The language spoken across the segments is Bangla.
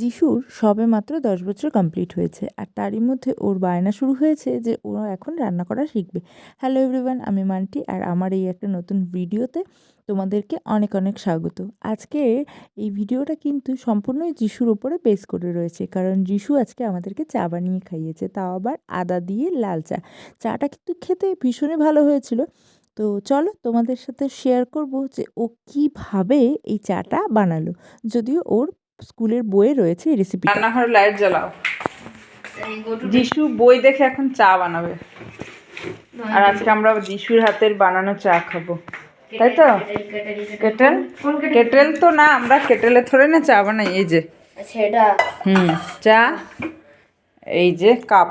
যিশুর সবে মাত্র দশ বছর কমপ্লিট হয়েছে আর তারই মধ্যে ওর বায়না শুরু হয়েছে যে ও এখন রান্না করা শিখবে। হ্যালো এভরিওয়ান আমি মান্টি আর আমার এই একটা নতুন ভিডিওতে তোমাদেরকে অনেক অনেক স্বাগত। আজকে এই ভিডিওটা কিন্তু সম্পূর্ণই যিশুর ওপরে বেস করে রয়েছে কারণ যিশু আজকে আমাদেরকে চা বানিয়ে খাইয়েছে, তাও আবার আদা দিয়ে লাল চা। চাটা কিন্তু খেতে ভীষণই ভালো হয়েছিল। তো চলো তোমাদের সাথে শেয়ার করব যে ও কীভাবে এই চাটা বানালো, যদিও ওর স্কুলের বইয়ে রয়েছে এই রেসিপি রান্নাঘরে লাইট জ্বালাও। যিশু বই দেখে এখন চা বানাবে। আর আজকে আমরা যিশুর হাতের বানানো চা খাব। তাই তো? কেটেল? কেটেল তো না আমরা কেটেলে থরে না চা বানাই এই যে। আচ্ছা হুম চা এই যে কাপ।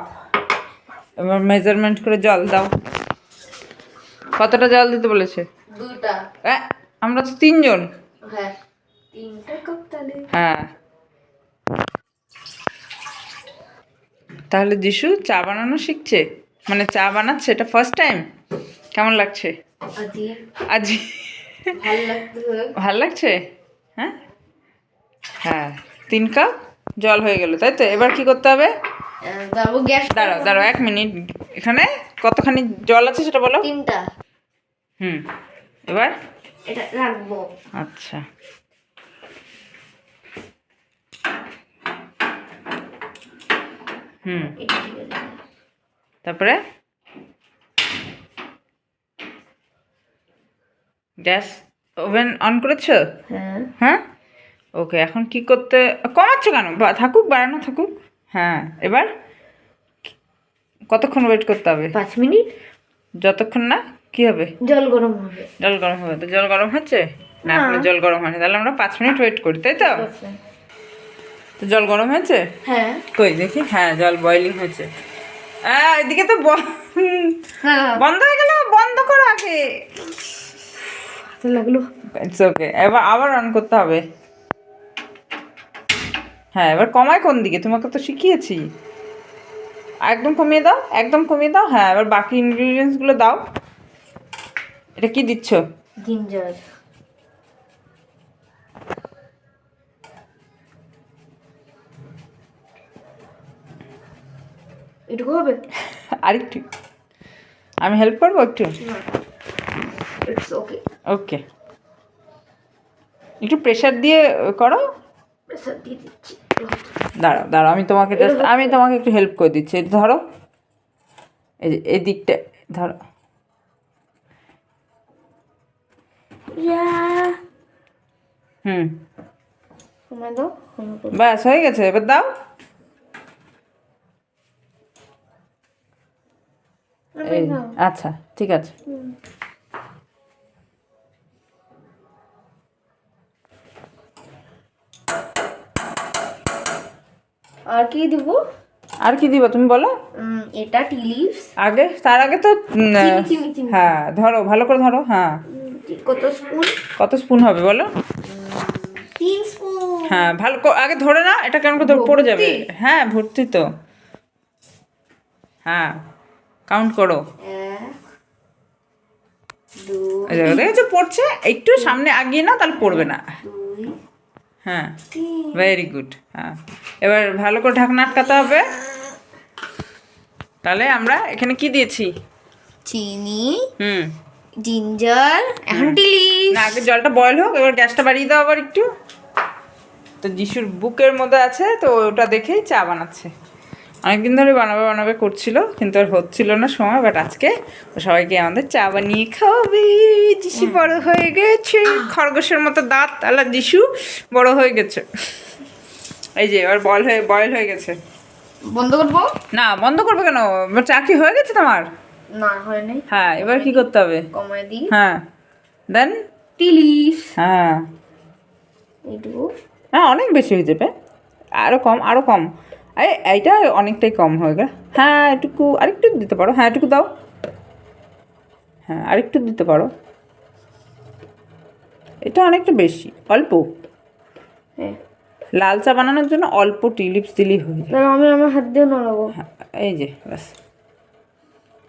এবার মেজারমেন্ট করে জল দাও। কতটা জল দিতে বলেছে? দুটা। আমরা তো তিনজন। হ্যাঁ। তিনটা কাপ তাহলে হ্যাঁ। তাহলে যিশু চা বানানো শিখছে? মানে চা বানাচ্ছে? এটা ফার্স্ট টাইম কেমন লাগছে? আজি ভালো লাগছে হ্যাঁ? হ্যাঁ। তিন কাপ? জল হয়ে গেল তাই তো? এবার কি করতে হবে? গ্যাস দাঁড়াও দাঁড়াও এক মিনিট। এখানে কতখানি জল আছে সেটা বলো? তিনটা। হুম। এবার? এটা রাখব। আচ্ছা। হুম। তারপরে? গ্যাস ওভেন অন করেছ? হ্যাঁ। হ্যাঁ? ওকে এখন কি করতে কমাচ্ছ কেন? থাকুক বাড়ানো থাকুক। হ্যাঁ এবার কতক্ষণ ওয়েট করতে হবে? পাঁচ মিনিট। যতক্ষণ না কি হবে? জল গরম হবে। জল গরম হবে। তো জল গরম হচ্ছে? না জল গরম হয়নি। তাহলে আমরা পাঁচ মিনিট ওয়েট করি তাই তো? তো জল গরম হয়েছে? হ্যাঁ। কই দেখি হ্যাঁ জল বয়লিং হয়েছে। এদিকে তো হ্যাঁ। বন্ধ হয়ে গেল বন্ধ করো আগে। লাগল ইটস ওকে এবার আবার অন করতে হবে। হ্যাঁ এবার কমায় কোন দিকে? তোমাকে তো শিখিয়েছি। একদম কমিয়ে দাও একদম কমিয়ে দাও। হ্যাঁ এবার বাকি ইনগ্রিডিয়েন্টসগুলো দাও। এটা কি দিচ্ছ? জিঞ্জার এটুকু হবে আরেকটু। আমি হেল্প করব একটু? ইটস ওকে ওকে একটু প্রেশার দিয়ে করো। প্রেসার দিয়ে দিচ্ছি। দাঁড়াও দাঁড়াও আমি তোমাকে জাস্ট আমি তোমাকে একটু হেল্প করে দিচ্ছি। ধরো। এই যে এই দিকটা ধরো। ইয়া হুম। দাও। ব্যাস হয়ে গেছে। এবার দাও। আচ্ছা ঠিক আছে। আর কি দিব? আর কি দিবা তুমি বলো? এটা টি লিভস। আগে তার আগে তো হ্যাঁ ধরো ভালো করে ধরো হ্যাঁ। কত স্পুন? কত স্পুন হবে বলো? তিন স্পুন। হ্যাঁ ভালো আগে ধরে না এটা কেমন করে পড়ে যাবে। হ্যাঁ ভর্তি তো। হ্যাঁ। কাউন্ট করো। দেখেছ পড়ছে একটু সামনে আগিয়ে না তাহলে পড়বে না। হ্যাঁ ভেরি গুড হ্যাঁ। এবার ভালো করে ঢাকনা আটকাতে হবে। তাহলে আমরা এখানে কি দিয়েছি? চিনি হুম। জিঞ্জার না আগে জলটা বয়েল হোক এবার গ্যাসটা বাড়িয়ে দাও আবার একটু। তো যিশুর বুকের মধ্যে আছে তো ওটা দেখেই চা বানাচ্ছে। অনেকদিন ধরে বানাবে বানাবে করছিল কিন্তু আর হচ্ছিল না সময় বাট আজকে সবাইকে আমাদের চা বানিয়ে খাওয়াবে। যিশু বড় হয়ে গেছে খরগোশের মতো দাঁত আলা যিশু বড় হয়ে গেছে। এই যে এবার বয়েল হয়ে বয়েল হয়ে গেছে। বন্ধ করব? না বন্ধ করবে কেন? চা কি হয়ে গেছে তোমার? না হয় নাই। হ্যাঁ এবার কি করতে হবে? কমায় দিই। হ্যাঁ। দেন টি লিভস হ্যাঁ। এইটুকু। হ্যাঁ অনেক বেশি হয়ে যাবে। আরও কম আরও কম। এই এইটা অনেকটাই কম হয়ে গেল। হ্যাঁ এটুকু আরেকটু দিতে পারো। হ্যাঁ এটুকু দাও। হ্যাঁ আরেকটু দিতে পারো। এটা অনেকটা বেশি অল্প। হ্যাঁ। লাল চা বানানোর জন্য অল্প টিলিপস দিলেই হয়ে যায়। আমি আমার হাত দিয়ে নড়াবো। হ্যাঁ এই যে ব্যাস।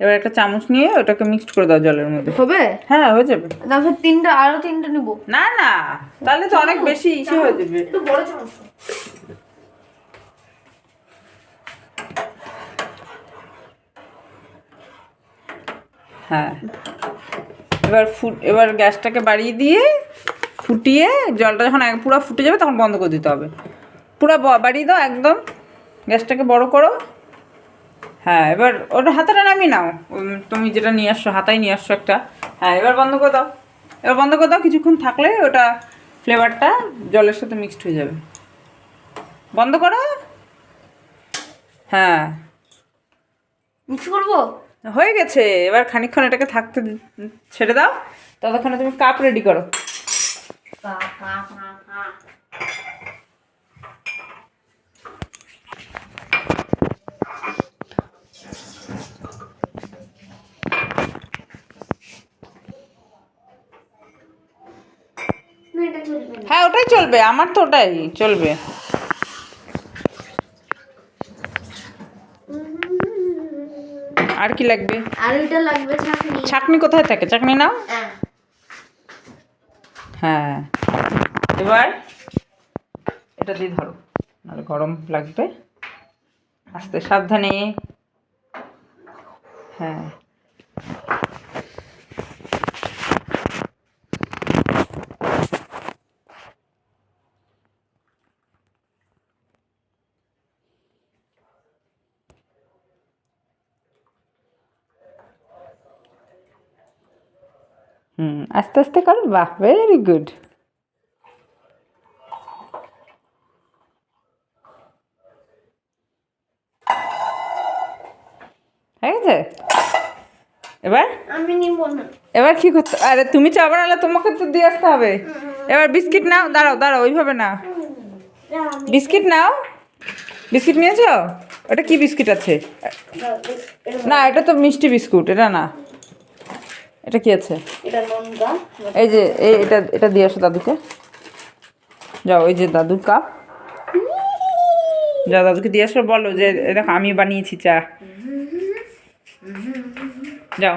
এবার একটা চামচ নিয়ে ওটাকে মিক্সড করে দাও জলের মধ্যে। হবে? হ্যাঁ হয়ে যাবে। তারপর তিনটা আরও তিনটা নিবো। না না তাহলে তো অনেক বেশি ইসে হয়ে যাবে। একটু বড় চামচ। হ্যাঁ। এবার ফুট এবার গ্যাসটাকে বাড়িয়ে দিয়ে ফুটিয়ে জলটা যখন পুরো ফুটে যাবে তখন বন্ধ করে দিতে হবে। পুরো বাড়িয়ে দাও একদম। গ্যাসটাকে বড় করো। হ্যাঁ এবার ওটা হাতাটা নামিয়ে নাও। তুমি যেটা নিয়ে আসছো, হাতায় নিয়ে আসছো একটা। হ্যাঁ এবার বন্ধ করে দাও। এবার বন্ধ করে দাও, কিছুক্ষণ থাকলে ওটা ফ্লেভারটা জলের সাথে মিক্সড হয়ে যাবে। বন্ধ করো। হ্যাঁ। মিক্স করব? হয়ে গেছে। এবার খানিকক্ষণ এটাকে থাকতে ছেড়ে দাও। ততক্ষণে তুমি কাপ রেডি করো। হ্যাঁ ওটাই চলবে। আমার তো ওটাই চলবে। আর কি লাগবে? আর ওইটা লাগবে ছাকনি চাটনি কোথায় থাকে? চাটনি নাও। হ্যাঁ। হ্যাঁ। এবার এটা দিয়ে ধরো নাহলে গরম লাগবে। আস্তে সাবধানে। হ্যাঁ। হুম আস্তে আস্তে করো বাহ ভেরি গুড হয়ে গেছে? এবার? আমি নিব না। এবার কি করতে আরে তুমি চা বানালে তোমাকে তো দিয়ে আসতে হবে। এবার বিস্কিট নাও দাঁড়াও দাঁড়াও ওইভাবে না। বিস্কিট নাও। বিস্কিট নিয়েছো? ওটা কি বিস্কিট আছে? না এটা তো মিষ্টি বিস্কুট এটা না। এটা কি আছে? এটা লঙ্কা এই যে এই এটা এটা দিয়ে আসো দাদুকে। যাও ওই যে দাদুর কাপ। যা দাদুকে দিয়ে আসো বলো যে দেখো আমি বানিয়েছি চা। যাও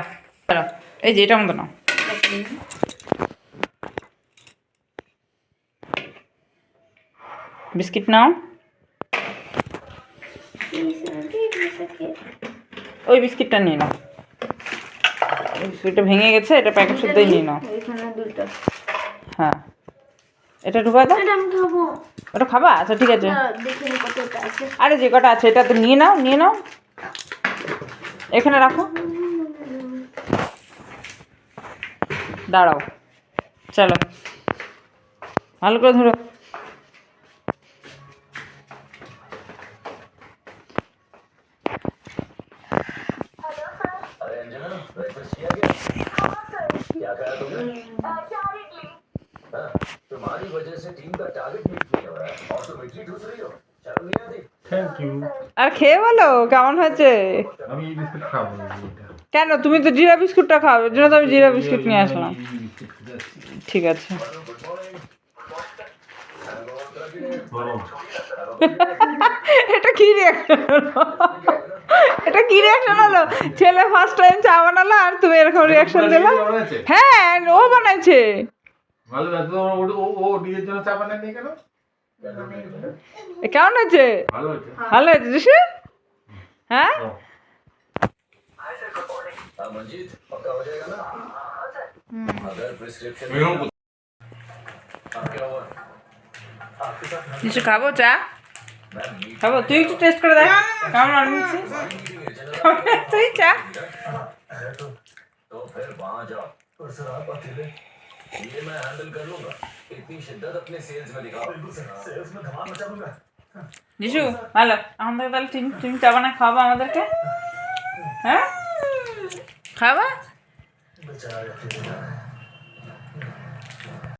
এই যে এটা মতো নাও। বিস্কিট নাও। ওই বিস্কিটটা নিয়ে নাও। বিস্কিটটা ভেঙে গেছে এটা প্যাকেট শুদ্ধই নিয়ে নাও। হ্যাঁ। এটা ঢুকাই দাও। এটা ওটা খাবা? আচ্ছা ঠিক আছে। আরে যে কটা আছে এটা তো নিয়ে নাও নিয়ে নাও। এখানে রাখো। দাঁড়াও। চলো। ভালো করে ধরো। থ্যাংক ইউ আর খেয়ে বলো কেমন হয়েছে? আমি এই বিস্কুট খাব কেন? তুমি তো জিরা বিস্কুটটা খাও এর জন্য তো আমি জিরা বিস্কুট নিয়ে আসলাম। ঠিক আছে। এটা কি রিয়াকশন এটা কি রিয়াকশন হলো? ছেলে ফার্স্ট টাইম চা বানালো আর তুমি এরকম রিয়াকশন দিলে? হ্যাঁ ও বানাইছে। ভালো ও- ও- নিজের জন্য চা বানায়নি কেন? কেমন আছে? ভালো আছে। জিসু হ্যাঁ? জিসু খাব চা? খাব তুই একটু টেস্ট করে দেখ কেমন আনছি তুই চা? तो फिर वहां जाओ और सर आप अकेले ये मैं हैंडल कर लूंगा इतनी शिद्दत अपने सेल्स में दिखाओ सेल्स में धमाल मचा दूंगा যিশু ভালো এখন থেকে তাহলে তুমি তুমি চা বানায় খাওয়াবো আমাদেরকে হ্যাঁ খাওয়াবা बेचारा अकेले